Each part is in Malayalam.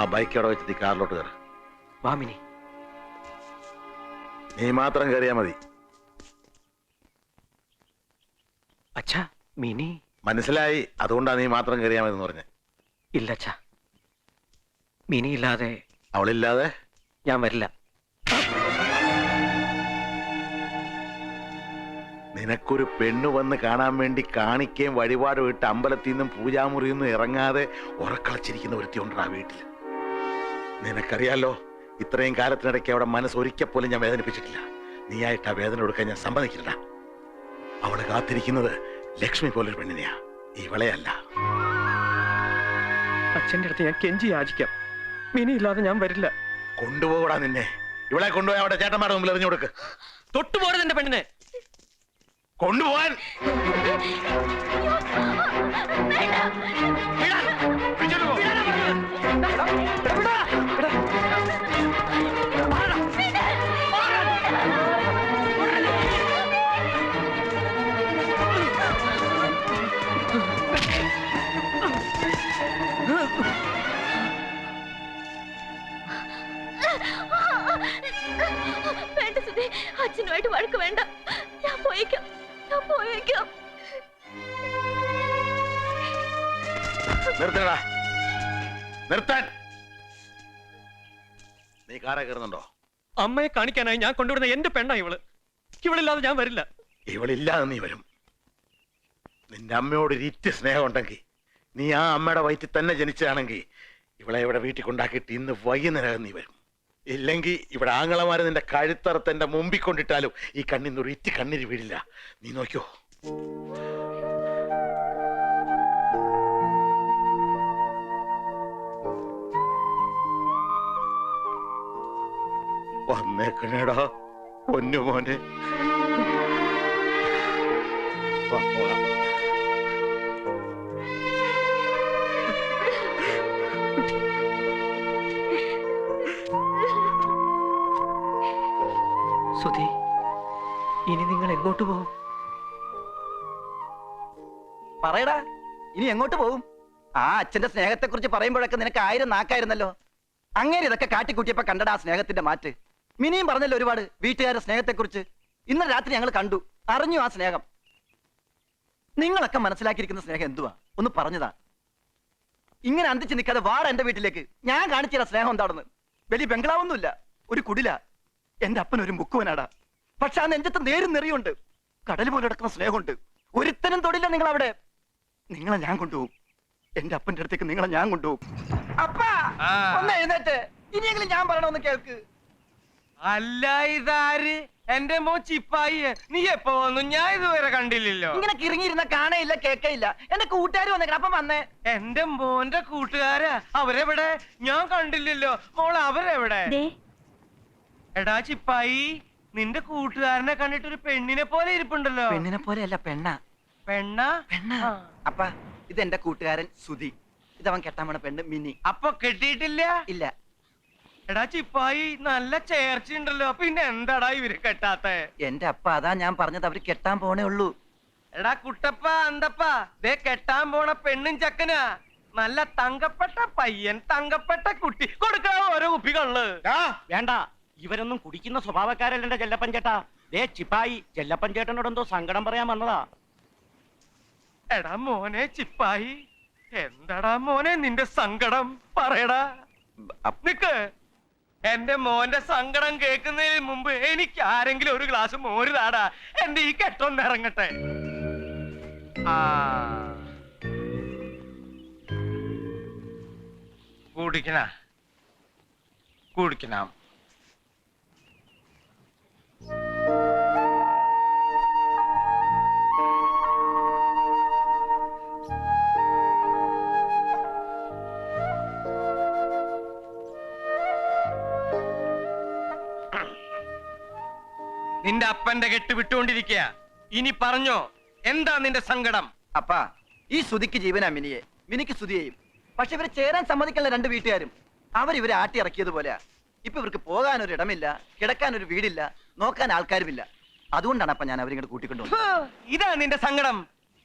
ആ ബൈക്ക് അവിടെ വെച്ചിട്ട് കാറിലോട്ട് കയറി. വാമിനി നീ മാത്രം കയറിയാ മതി. അച്ഛാ മിനി. മനസ്സിലായി? അതുകൊണ്ടാ നീ മാത്രം കയറിയാ മതി എന്ന് പറഞ്ഞ. ഇല്ല അച്ഛാ. മിനി ഇല്ലാതെ അവളില്ലാതെ? ഞാൻ വരില്ല. നിനക്കൊരു പെണ്ണ് വന്ന് കാണാൻ വേണ്ടി കാണിക്കുകയും വഴിപാട് വിട്ട് അമ്പലത്തിൽ നിന്നും പൂജാമുറിയിൽ നിന്നും ഇറങ്ങാതെ ഉറക്കളച്ചിരിക്കുന്ന ഒരുത്തി ഉണ്ടാ വീട്ടിൽ നിനക്കറിയാലോ ഇത്രയും കാലത്തിനിടയ്ക്ക് അവിടെ മനസ്സ് ഒരിക്കൽ പോലും ഞാൻ വേദനിപ്പിച്ചിട്ടില്ല നീയായിട്ട് ആ വേദന കൊടുക്കാൻ ഞാൻ സമ്മതിക്കില്ല അവൾ കാത്തിരിക്കുന്നത് ലക്ഷ്മി പോലൊരു പെണ്ണിനെയാ ഇവളെയല്ല അച്ഛന്റെ അടുത്ത് ഞാൻ കെഞ്ചി യാചിക്കാം മിനി ഇല്ലാതെ ഞാൻ വരില്ല കൊണ്ടുപോകൂടാ നിന്നെ ഇവളെ കൊണ്ടുപോയി അവിടെ ചേട്ടന്മാരുടെ മുമ്പിൽ എറിഞ്ഞു കൊടുക്ക് തൊട്ടുപോകരുത് എന്റെ പെണ്ണിനെ കൊണ്ടുപോകാൻ അച്ഛനുമായിട്ട് വഴക്ക് വേണ്ട. ഞാൻ പോയേക്കാം. ഞാൻ പോയേക്കാം. നിർത്തടാ നിർത്താൻ. നീ കാറെ കയറുന്നുണ്ടോ? അമ്മയെ കാണിക്കാനായി ഞാൻ കൊണ്ടുവിടുന്ന എന്റെ പെണ്ണാ ഇവൾ. ഇവളില്ലാതെ ഞാൻ വരില്ല. ഇവളില്ലാതെ നീ വരും. നിന്റെ അമ്മയോട് ഇരിറ്റ് സ്നേഹം ഉണ്ടെങ്കിൽ നീ ആ അമ്മയുടെ വയറ്റിൽ തന്നെ ജനിച്ചതാണെങ്കിൽ ഇവളെ ഇവിടെ വീട്ടിൽ കൊണ്ടാക്കിയിട്ട് ഇന്ന് വൈകുന്നേരം നീ വരും. ഇല്ലെങ്കിൽ ഇവിടെ ആങ്ങളമാര് നിന്റെ കഴുത്തറത്ത് എന്റെ മുമ്പിൽ കൊണ്ടിട്ടാലും ഈ കണ്ണിന്ന് ഒരു ഇറ്റി കണ്ണീര് വീഴില്ല നീ നോക്കിയോ വന്നേക്കണേടാ പൊന്നു മോനെ ഇനി നിങ്ങൾ എങ്ങോട്ട് പോകും പറയടാ ഇനി എങ്ങോട്ട് പോകും ആ അച്ഛന്റെ സ്നേഹത്തെ കുറിച്ച് പറയുമ്പോഴൊക്കെ നിനക്ക് ആയിരം നാക്കായിരുന്നല്ലോ. അങ്ങനെ ഇതൊക്കെ കാട്ടിക്കൂട്ടിയപ്പോ കണ്ടടാ സ്നേഹത്തിന്റെ മാറ്റ്. മിനിയും പറഞ്ഞല്ലോ ഒരുപാട് വീട്ടുകാരുടെ സ്നേഹത്തെ കുറിച്ച് ഇന്ന് രാത്രി ഞങ്ങൾ കണ്ടു. അറിഞ്ഞു ആ സ്നേഹം. നിങ്ങളൊക്കെ മനസ്സിലാക്കിയിരിക്കുന്ന സ്നേഹം എന്തുവാ? ഒന്ന് പറഞ്ഞതാ. ഇങ്ങനെ അന്തിച്ച് നിൽക്കാതെ വാട എന്റെ വീട്ടിലേക്ക്. ഞാൻ കാണിച്ചുതരാം സ്നേഹം എന്താണെന്ന്. വലിയ ബംഗ്ലാവൊന്നുമില്ല ഒരു കുടില. എന്റെ അപ്പൻ ഒരു മുക്കുവനാടാ. പക്ഷെ ആ നെഞ്ചത്ത് നേരും നെറിയുണ്ട്. കടൽ പോലെ കിടക്കുന്ന സ്നേഹമുണ്ട്. ഒരുത്തനും തൊടില്ല നിങ്ങൾ അവിടെ നിങ്ങളെ ഞാൻ കൊണ്ടുപോകും. എന്റെ അപ്പന്റെ അടുത്തേക്ക് നിങ്ങളെ ഞാൻ കൊണ്ടുപോകും. അപ്പാ ഒന്ന് എഴുന്നേറ്റ്. ഇനിയെങ്കിലും ഞാൻ പറയണമെന്ന് കേൾക്ക്. അല്ല ഇതാര്? എന്റെ മോ ചിപ്പായി നീ എപ്പോ വന്നു? ഞാൻ ഇതുവരെ കണ്ടില്ലല്ലോ. ഇങ്ങനെ കിറങ്ങിയിരുന്ന കാണയില്ല കേക്കയില്ല എന്റെ കൂട്ടുകാർ വന്നേക്കണം. അപ്പം വന്നേ. എന്റെ മോന്റെ കൂട്ടുകാരാ? അവരെവിടെ? ഞാൻ കണ്ടില്ലല്ലോ. മോൾ അവരെവിടെ? എടാ ചിപ്പായി. നിന്റെ കൂട്ടുകാരനെ കണ്ടിട്ട് ഒരു പെണ്ണിനെ പോലെ ഇരിപ്പുണ്ടല്ലോ. പെണ്ണിനെ പോലെയല്ല പെണ്ണ. പെണ്ണ? പെണ്ണ. അപ്പ ഇത് എന്റെ കൂട്ടുകാരൻ സുധി. ഇതവൻ കെട്ടാൻ പോണ പെണ്ണ് മിനി അപ്പൊ കെട്ടിയിട്ടില്ല? ഇല്ല. എടാ ചിപ്പായി നല്ല ചേർച്ചയുണ്ടല്ലോ പിന്നെ എന്താടാ ഇവർ കെട്ടാത്ത? എന്റെ അപ്പ അതാ ഞാൻ പറഞ്ഞത്. അവർ കെട്ടാൻ പോണേ ഉള്ളൂ. എടാ കുട്ടപ്പ അന്തപ്പ ദേ കെട്ടാൻ പോണ പെണ്ണും ചക്കനാ. നല്ല തങ്കപ്പെട്ട പയ്യൻ തങ്കപ്പെട്ട കുട്ടി. കൊടുക്കാ ഓരോ കുപ്പി കള്ള് വേണ്ട. ഇവരൊന്നും കുടിക്കുന്ന സ്വഭാവക്കാരല്ല എന്റെ ചെല്ലപ്പൻ ചേട്ടാ. ദേ ചിപ്പായി ചെല്ലപ്പൻ ചേട്ടനോട് എന്തോ സങ്കടം പറയാൻ വന്നതാ. എടാ മോനെ ചിപ്പായി എന്താടാ മോനെ നിന്റെ സങ്കടം? പറയടാ. നിക്ക്. എന്റെ മോന്റെ സങ്കടം കേൾക്കുന്നതിന് മുമ്പ് എനിക്ക് ആരെങ്കിലും ഒരു ഗ്ലാസ് മോര് താടാ. എന്റെ ഈ കെട്ടൊന്ന് ഇറങ്ങട്ടെ. ആ. കുടിക്കണ. കുടിക്കണം. നിന്റെ അപ്പന്റെ കെട്ട് വിട്ടുകൊണ്ടിരിക്കുക ഇനി പറഞ്ഞോ എന്താ നിന്റെ സങ്കടം? അപ്പ ഈ സുധിക്ക് ജീവനാ മിനിയെ. മിനിക്ക് സുധിയെയും പക്ഷെ ഇവർ ചേരാൻ സമ്മതിക്കല്ല രണ്ട് വീട്ടുകാരും. അവർ ഇവരെ ആട്ടി ഇറക്കിയതുപോലെ ഇപ്പൊ ഇവർക്ക് പോകാൻ ഒരു ഇടമില്ല കിടക്കാൻ ഒരു വീടില്ല നോക്കാൻ ആൾക്കാരുമില്ല. അതുകൊണ്ടാണ് അപ്പൊ ഞാൻ അവരിങ്ങോട്ട് കൂട്ടിക്കൊണ്ടു ഇതാ നിന്റെ സങ്കടം.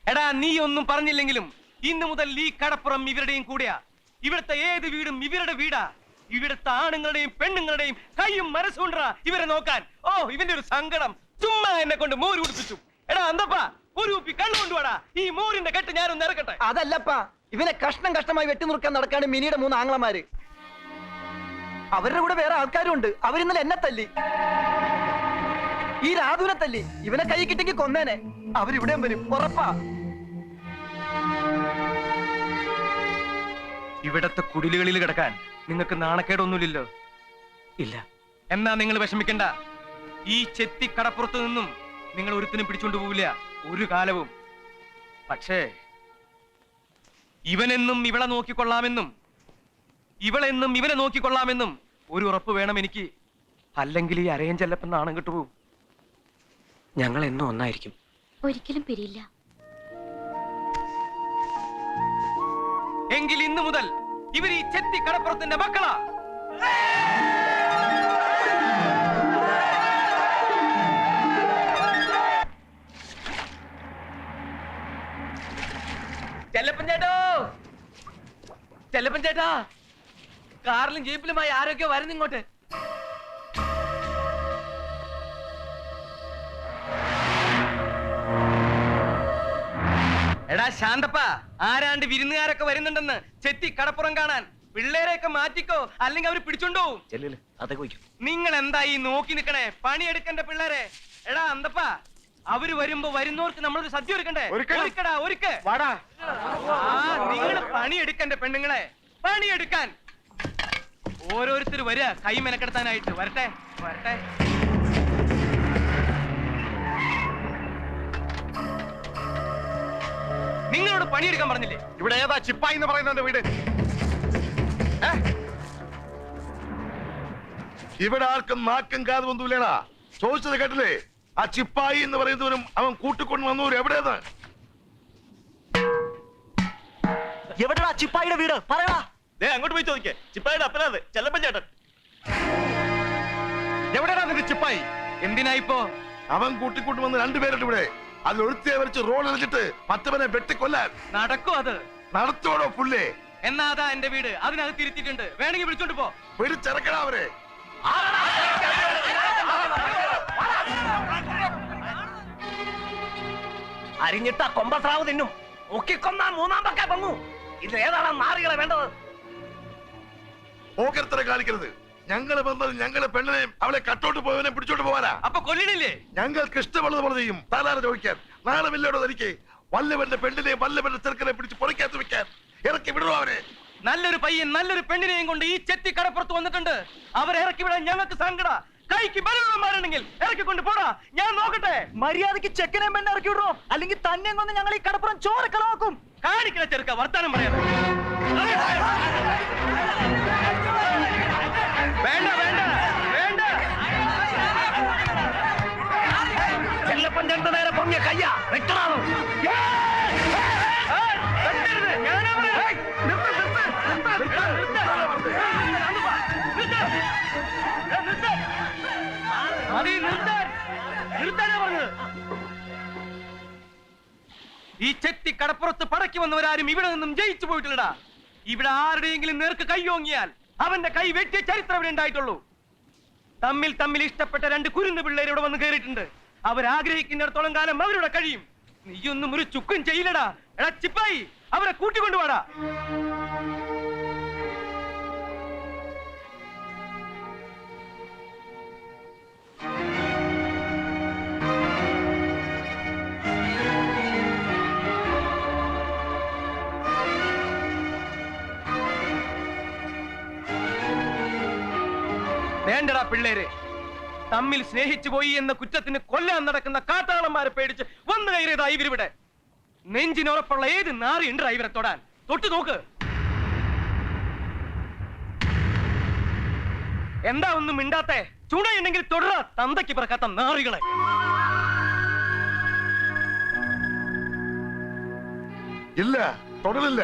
എടാ നീ ഒന്നും പറഞ്ഞില്ലെങ്കിലും ഇന്നു മുതൽ ഈ കടപ്പുറം ഇവരുടെയും കൂടിയാ. ഇവിടുത്തെ ഏത് വീടും ഇവരുടെ വീടാ. ഇവിടുത്തെ ആണുങ്ങളുടെയും പെണ്ണുങ്ങളുടെയും കൈയും മനസ്സുണ്ടാ ഇവരെ നോക്കാൻ. ഓ ഇവന്റെ ഒരു സങ്കടം. ചുമ്മാ എന്നെ കൊണ്ട് മോര് കുടിപ്പിച്ചു. എടാ അന്തപ്പാ ഒരു കുപ്പി കണ്ണു കൊണ്ടുവാടാ. ഈ മോരിന്റെ കെട്ട് ഞാനൊന്ന് ഇറക്കട്ടെ. അതല്ലപ്പാ ഇവനെ കഷ്ണം കഷ്ടമായി വെട്ടിനുറുക്കാൻ നടക്കാണ് മിനിയുടെ മൂന്ന് ആങ്ങളമാര്. അവരുടെ കൂടെ വേറെ ആൾക്കാരും ഉണ്ട് അവരിന്നലെ എന്നെ തല്ലി. ഈ രാധുവിനെ തല്ലി. ഇവനെ കൈ കിട്ടിക്ക് കൊന്നേനെ. അവരിവിടെയും വരും. ഉറപ്പാ. ഇവിടത്തെ കുടിലുകളിൽ കിടക്കാൻ നിങ്ങൾക്ക് നാണക്കേടൊന്നുമില്ലല്ലോ. ഇല്ല. എന്നാ നിങ്ങൾ വിഷമിക്കണ്ട. ഈ ചെത്തി കടപ്പുറത്ത് നിന്നും നിങ്ങൾ ഒരുത്തിനും പിടിച്ചോണ്ട് പോവില്ല. ഒരു കാലവും. പക്ഷേ ഇവനെന്നും ഇവളെ നോക്കിക്കൊള്ളാമെന്നും ഇവളെന്നും ഇവനെ നോക്കിക്കൊള്ളാമെന്നും ഒരു ഉറപ്പ് വേണം എനിക്ക്. അല്ലെങ്കിൽ ഈ അരയൻ ചെല്ലപ്പം നാണം കിട്ടുപോകും. ഞങ്ങൾ എന്നും ഒന്നായിരിക്കും. ഒരിക്കലും പിരിയില്ല. എങ്കിൽ ഇന്നു മുതൽ ഇവർ ഈ ചെത്തി കടപ്പുറത്തിന്റെ മക്കളാ. ചെല്ലപ്പൻ ചേട്ടോ. കാറിലും ജീപ്പിലുമായി ആരൊക്കെ വരുന്നു ശാന്തപ്പ ആരാണ്ട് വിരുന്നുകാരൊക്കെ വരുന്നുണ്ടെന്ന് ചെത്തി കടപ്പുറം കാണാൻ പിള്ളേരെയൊക്കെ മാറ്റിക്കോ അല്ലെങ്കിൽ അവർ പിടിച്ചോണ്ടോ ചെല്ലില്ല അതൊക്കെ വയ്ക്കും. നിങ്ങൾ എന്താ ഈ നോക്കി നിക്കണേ? പണിയെടുക്കണ്ട പിള്ളേരെ. എടാ അന്തപ്പ അവർ വരുമ്പോ വരുന്നവർക്ക് നമ്മൾ സദ്യ ഒരുക്കണ്ടേ? ഒരുക്കടാ ഒരുക്ക്. വാടാ. ആ നിങ്ങൾ പണിയെടുക്കണ്ട പെണ്ണുങ്ങളെ? പണിയെടുക്കാൻ. ഓരോരുത്തർ വരിക കൈ മെനക്കെടുത്താനായിട്ട്. വരട്ടെ വരട്ടെ. നിങ്ങളോട് പണിയെടുക്കാൻ പറഞ്ഞില്ലേ? ഇവിടെ ഏതാ ചിപ്പായി എന്ന് പറയുന്നത് വീട്? ഇവിടെ ആർക്കും നാക്കും കാതും ഒന്നുമില്ലടാ ചോദിച്ചത് കേട്ടില്ലേ? ആ ചിപ്പായി എന്ന് പറയുന്നവരും അവൻ കൂട്ടിക്കൊണ്ട് വന്നവരും എവിടെയാണ്? എവിടെടാ ചിപ്പായിയുടെ വീട്? പറയടാ. അങ്ങോട്ട് പോയി ചോദിക്കേ. ചിപ്പായിയുടെ അപ്പനാത് ചെല്ലപ്പൻ ചേട്ടൻ. എവിടെയാണ് നിന്റെ ചിപ്പായി? എന്തിനായിപ്പോ? അവൻ കൂട്ടിക്കൊണ്ട് വന്ന് രണ്ടുപേരുണ്ട് ഇവിടെ. അതിൽ ഒരുത്തിയെ വരച്ച് റോഡ് എറിഞ്ഞിട്ട് മറ്റവനെ വെട്ടിക്കൊല്ലാൻ നടക്കും അത്. നടത്തോടോ പുല്ലേ എന്നാ അതാ എന്റെ വീട്. അതിനകത്ത് ഇരുത്തിയിട്ടുണ്ട് വേണമെങ്കിൽ വിളിച്ചോണ്ട് പോ. പിടിച്ചിറക്കണ അവരെ അരിഞ്ഞിട്ട കൊമ്പസ്രാവ് തിന്നും. ഒക്കിക്കൊന്നാ മൂന്നാം പക്ക പൊങ്ങു. ഇത് ഏതാണ് നാറികളെ വേണ്ടത്? ഓക്കരത്തര കാണിക്കരുത്. ഞങ്ങൾ വന്നത് ഞങ്ങളെ പെണ്ണിനെയും അവളെ കട്ടോട്ട് പോയവനെ പിടിച്ചോട്ട് പോവാനാ. അപ്പൊ കൊല്ലിടില്ലേ? ഞങ്ങൾക്ക് ഇഷ്ടമുള്ളത് പോലെ ചെയ്യും. താലാറ് ചോദിക്കാൻ. നാളെ വല്ലോടെ എനിക്ക് വല്ലവന്റെ പെണ്ണിനെയും വല്ലവന്റെ ചെറുക്കനെ പിടിച്ച് പൊറിക്കകത്ത് വെക്കാൻ. ഇറക്കി വിടുവോ അവരെ നല്ലൊരു പയ്യൻ നല്ലൊരു പെണ്ണിനെയും കൊണ്ട് ഈ ചെത്തി കടപ്പുറത്ത് വന്നിട്ടുണ്ട്. അവരെ ഇറക്കി വിടാൻ ഞങ്ങൾക്ക് സങ്കട. കൈക്ക് ബലമാരണെങ്കിൽ ഇറക്കി കൊണ്ട് പോടാ. ഞാൻ നോക്കട്ടെ. മര്യാദയ്ക്ക് ചെക്കനെ പെണ്ണ് ഇറക്കി വിടുവോ അല്ലെങ്കിൽ തന്നെ കൊണ്ട് ഞങ്ങൾ ഈ കടപ്പുറം ചോര കളവാക്കും കാണിക്കണ ചെറുക്ക വർത്താനം പറയാം ഈ ചെത്തി കടപ്പുറത്ത് പടക്കി വന്നവരാരും ഇവിടെ നിന്നും ജയിച്ചു പോയിട്ടില്ലടാ. ഇവിടെ ആരുടെയെങ്കിലും നേർക്ക് കൈയോങ്ങിയാൽ അവന്റെ കൈ വെട്ടിയ ചരിത്രം ഇവിടെ ഉണ്ടായിട്ടുള്ളൂ. തമ്മിൽ തമ്മിൽ ഇഷ്ടപ്പെട്ട രണ്ട് കുരുന്ന് പിള്ളേർ ഇവിടെ വന്ന് കയറിയിട്ടുണ്ട്. അവരാഗ്രഹിക്കുന്നിടത്തോളം കാലം അവരുടെ കഴിയും. നീയൊന്നും ഒരു ചുക്കും ചെയ്യില്ലടാ. എടാ ചിപ്പായി അവരെ കൂട്ടിക്കൊണ്ടുവാടാ. വേണ്ടടാ പിള്ളേരെ. തമ്മിൽ സ്നേഹിച്ചു പോയി എന്ന കുറ്റത്തിന് കൊല്ലാൻ നടക്കുന്ന കാട്ടാളന്മാരെ പേടിച്ച് വന്നു കയറിയതാ ഇവരിവിടെ. നെഞ്ചിനുറപ്പുള്ള ഏത് നാറിയുണ്ട് ഇവരെ തൊടാൻ? തൊട്ടു നോക്ക്. എന്താ ഒന്നും മിണ്ടാത്തെ? ചൂടയുണ്ടെങ്കിൽ തുടരാ തന്തയ്ക്ക് പിറക്കാത്ത നാറികളെ. ഇല്ല തുടരില്ല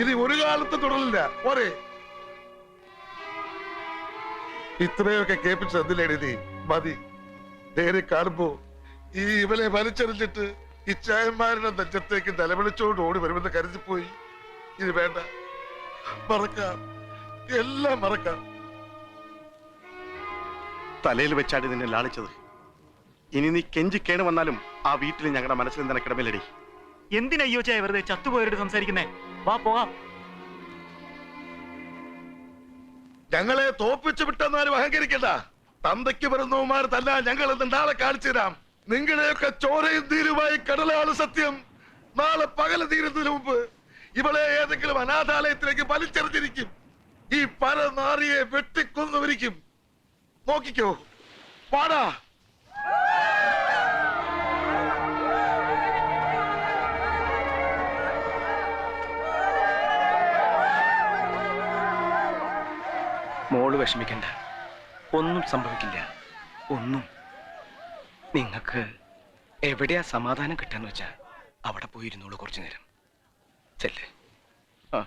ഇനി ഒരു കാലത്ത് തുടരില്ല പോരെ. ഇത്രയൊക്കെ കേൾപ്പിച്ച് നീ? മതി. നേരെ കാണുമ്പോ ഈ ഇവനെ വലിച്ചെറിഞ്ഞിട്ട് ഇച്ചായന്മാരുടെ നെഞ്ചത്തേക്ക് നിലവിളിച്ചോണ്ട് ഓടി വരുമെന്ന് കരുതിപ്പോയി. ഇത് വേണ്ട. മറക്കാം. എല്ലാം മറക്കാം. തലയിൽ വെച്ചാടി നിന്നെ ലാളിച്ചത്. ഇനി നീ കെഞ്ചി കേണു വന്നാലും ആ വീട്ടിൽ ഞങ്ങളുടെ മനസ്സിൽ നിനക്കിടമില്ലടി എന്തിനാ എന്തിനയ്യോ ചായ വെറുതെ ചത്തുപോയവരോട് സംസാരിക്കുന്നേ? വാ പോകാം. ഞങ്ങളെ തോപ്പിച്ചു വിട്ടെന്നാലും അഹങ്കരിക്കണ്ട. തന്തയ്ക്ക് വരുന്നവന്മാർ തല്ല ഞങ്ങൾ നാളെ കാണിച്ചു തരാം. നിങ്ങളെയൊക്കെ ചോരയും തീരുമായി കടലാണ് സത്യം. നാളെ പകല തീരുന്നതിന് മുമ്പ് ഇവളെ ഏതെങ്കിലും അനാഥാലയത്തിലേക്ക് വലിച്ചെറിഞ്ഞിരിക്കും. ഈ പല പരനാറിയെ വെട്ടിക്കൊന്നുവരിക്കും. നോക്കിക്കോ. പാടാ മോൾ വിഷമിക്കണ്ട. ഒന്നും സംഭവിക്കില്ല. ഒന്നും. നിങ്ങൾക്ക് എവിടെയാ സമാധാനം കിട്ടാന്ന് വെച്ചാ അവിടെ പോയിരുന്നോളൂ കുറച്ചു നേരം. ചെല്ലേ. ആ.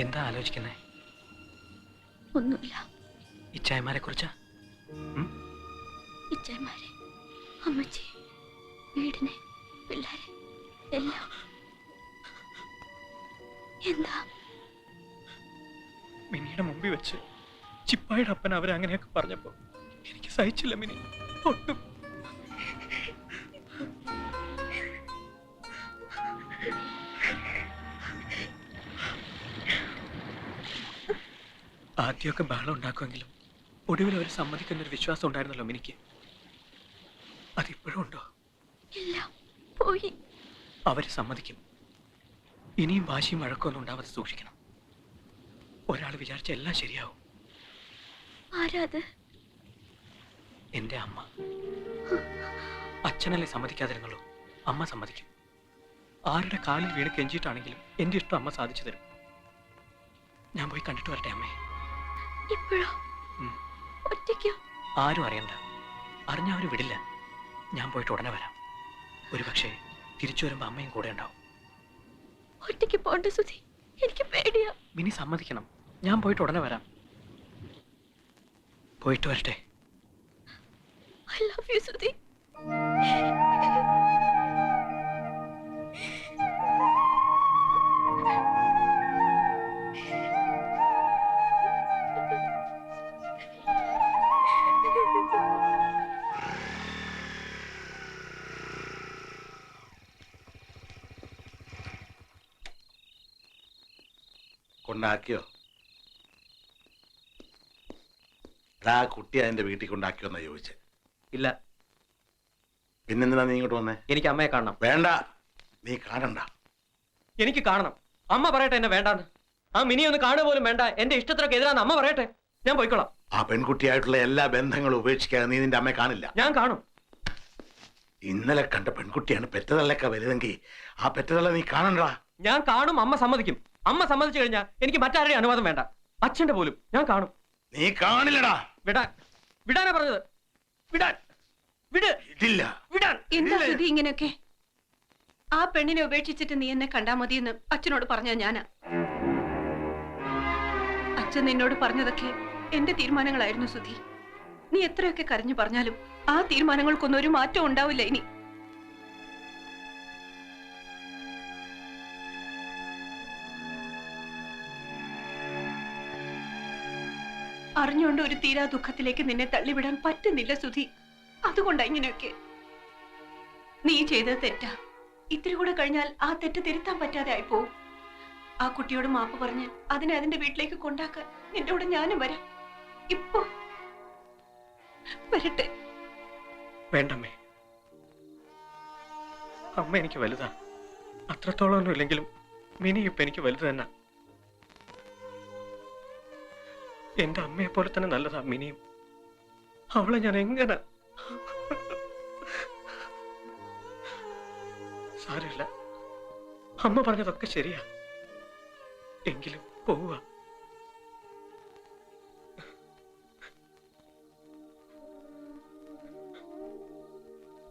എന്താ ആലോചിക്കുന്നേ? ഒന്നുമില്ല. ഇച്ചായമാരെ കുറിച്ചാ? ഇച്ചായമാരെ അമ്മച്ചി വീടിനെ പിള്ളേരെ എല്ലാം. എന്താ? മിനിയുടെ മുമ്പിൽ വെച്ച് ചിപ്പായുടെ അപ്പൻ അവരെ അങ്ങനെയൊക്കെ പറഞ്ഞപ്പോ എനിക്ക് സഹിച്ചില്ല മിനി. ഒട്ടും ആദ്യമൊക്കെ ബഹളം ഉണ്ടാക്കുമെങ്കിലും ഒടുവിൽ അവർ സമ്മതിക്കുന്ന ഒരു വിശ്വാസം ഉണ്ടായിരുന്നല്ലോ മിനിക്ക്. അതിപ്പോഴും ഉണ്ടോ? പോയി. അവർ സമ്മതിക്കും. ഇനിയും വാശിയും വഴക്കൊന്നും ഉണ്ടാവാതെ സൂക്ഷിക്കണം. ഒരാൾ വിചാരിച്ച എല്ലാം ശരിയാവും. ആരാത് എന്റെ അമ്മ. അച്ഛനല്ലേ സമ്മതിക്കാതിരുന്നുള്ളൂ. അമ്മ സമ്മതിക്കും. ആരുടെ കാലിൽ വീണ് കെഞ്ചിയിട്ടാണെങ്കിലും എന്റെ ഇഷ്ടം അമ്മ സാധിച്ചു തരും. ഞാൻ പോയി കണ്ടിട്ട് വരട്ടെ അമ്മേ. ഇപ്പോഴോ. ഒറ്റയ്ക്കോ? ആരും അറിയണ്ട. അറിഞ്ഞ അവർ വിടില്ല. ഞാൻ പോയിട്ട് ഉടനെ വരാം. ഒരു പക്ഷേ തിരിച്ചു വരുമ്പോ അമ്മയും കൂടെ ഉണ്ടാവും. ഒറ്റയ്ക്ക് പോണ്ട സുധി. എനിക്ക് പേടിയാ. മിനി സമ്മതിക്കണം. ഞാൻ പോയിട്ട് ഉടനെ വരാം. പോയിട്ട് വരട്ടെ. I love you Sudhi. കൊണ്ടാക്കിയോ? ആ കുട്ടി അതിന്റെ വീട്ടിൽ കൊണ്ടാക്കിയോന്നാ ചോദിച്ചേ. ഇല്ല. പിന്നെന്തിനാ നീ ഇങ്ങോട്ട് വന്നേ? എനിക്ക് അമ്മയെ കാണണം. വേണ്ട. നീ കാണണ്ട. എനിക്ക് കാണണം. അമ്മ പറയട്ടെ എന്നെ വേണ്ടാന്ന്. ആ മിനി ഒന്ന് കാണുക പോലും വേണ്ട. എന്റെ ഇഷ്ടത്തിനൊക്കെ എതിരാന്ന് അമ്മ പറയട്ടെ. ഞാൻ പോയിക്കോളാം. ആ പെൺകുട്ടിയായിട്ടുള്ള എല്ലാ ബന്ധങ്ങളും ഉപേക്ഷിക്കാതെ നീ നിന്റെ അമ്മയെ കാണില്ല. ഞാൻ കാണും. ഇന്നലെ കണ്ട പെൺകുട്ടിയാണ് പെറ്റതള്ളൊക്കെ വലുതെങ്കിൽ ആ പെറ്റതള്ള നീ കാണണ്ടാ ഞാൻ കാണും അമ്മ സമ്മതിക്കും. അമ്മ സമ്മതിച്ചു കഴിഞ്ഞാൽ എനിക്ക് മറ്റാരുടെയും അനുവാദം വേണ്ട. അച്ഛന്റെ പോലും. ഞാൻ കാണും. നീ കാണില്ലടാ. വിടാൻ. വിടാനാ പറഞ്ഞത്. വിടാൻ. വിട്. ഇല്ല വിടാൻ. എന്താ സ്ഥിതി ഇങ്ങനെയൊക്കെ? ആ പെണ്ണിനെ ഉപേക്ഷിച്ചിട്ട് നീ എന്നെ കണ്ടാ മതിയെന്ന് അച്ഛനോട് പറഞ്ഞ ഞാനാ. അച്ഛൻ നിന്നോട് പറഞ്ഞതൊക്കെ എന്റെ തീരുമാനങ്ങളായിരുന്നു സുധി നീ എത്രയൊക്കെ കരഞ്ഞു പറഞ്ഞാലും ആ തീരുമാനങ്ങൾക്കൊന്നും ഒരു മാറ്റം ഉണ്ടാവില്ല ഇനി. അറിഞ്ഞുകൊണ്ട് ഒരു തീരാ ദുഃഖത്തിലേക്ക് നിന്നെ തള്ളിവിടാൻ പറ്റുന്നില്ല സുധി. അതുകൊണ്ടാ ഇങ്ങനെയൊക്കെ. നീ ചെയ്തത് തെറ്റാ. ഇത്തിരി കൂടെ കഴിഞ്ഞാൽ ആ തെറ്റ് തിരുത്താൻ പറ്റാതെ ആയിപ്പോവും. ആ കുട്ടിയോട് മാപ്പ് പറഞ്ഞ് അതിനെ അതിന്റെ വീട്ടിലേക്ക് കൊണ്ടാക്കാൻ നിന്റെ കൂടെ ഞാനും വരാം. ഇപ്പൊ. വരട്ടെ. വേണ്ടമ്മേ. അമ്മ എനിക്ക് വലുതാ. അത്രത്തോളം ഇല്ലെങ്കിലും മിനി ഇപ്പൊ എനിക്ക് വലുത് തന്നെ. എന്റെ അമ്മയെ പോലെ തന്നെ നല്ലതാ മിനിയും അവളെ ഞാൻ എങ്ങനെ സാരമില്ല. അമ്മ പറഞ്ഞതൊക്കെ ശരിയാ. എങ്കിലും പോവുക.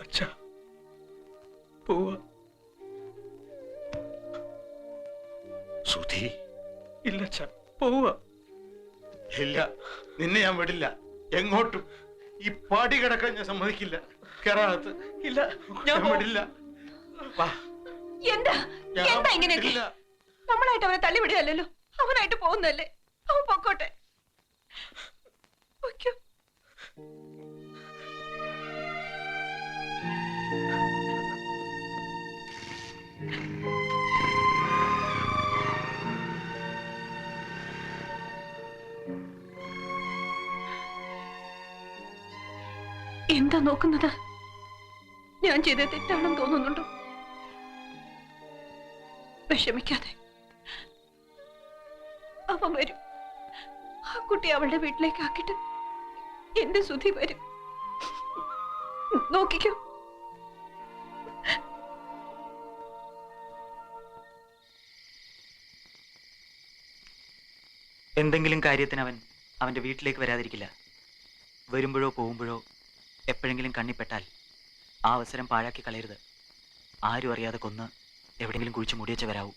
അച്ഛാ പോവുക. സുധി. ഇല്ല അച്ഛാ പോവുക. ഇല്ല. നിന്നെ ഞാൻ വിടില്ല. എങ്ങോട്ടും ഈ പാടി കിടക്കാൻ ഞാൻ സമ്മതിക്കില്ല. കേറാകത്ത്. ഇല്ല ഞാൻ ഞാൻ പോവും. വിടില്ല. വാ. എന്താ? ഞാൻ എന്താ ഇങ്ങനെയൊക്കെ? വിടില്ല. നമ്മളായിട്ട് അവനെ തള്ളിവിടുകയല്ലോ അവനായിട്ട് പോകുന്നല്ലേ അവൻ പൊക്കോട്ടെ. പൊയ്ക്കോ. എന്താ നോക്കുന്നത്? ഞാൻ ചെയ്ത തെറ്റാണെന്ന് തോന്നുന്നുണ്ടോ? വിഷമിക്കാതെ. അവൻ വരും. ആ കുട്ടി അവളുടെ വീട്ടിലേക്ക് ആക്കിട്ട് എന്റെ സുധി വരും. നോക്കിക്കോ. എന്തെങ്കിലും കാര്യത്തിന് അവൻ അവന്റെ വീട്ടിലേക്ക് വരാതിരിക്കില്ല. വരുമ്പോഴോ പോകുമ്പോഴോ എപ്പോഴെങ്കിലും കണ്ണിപ്പെട്ടാൽ ആ അവസരം പാഴാക്കി കളയരുത്. ആരും അറിയാതെ കൊന്ന് എവിടെയെങ്കിലും കുഴിച്ച് വരാവൂ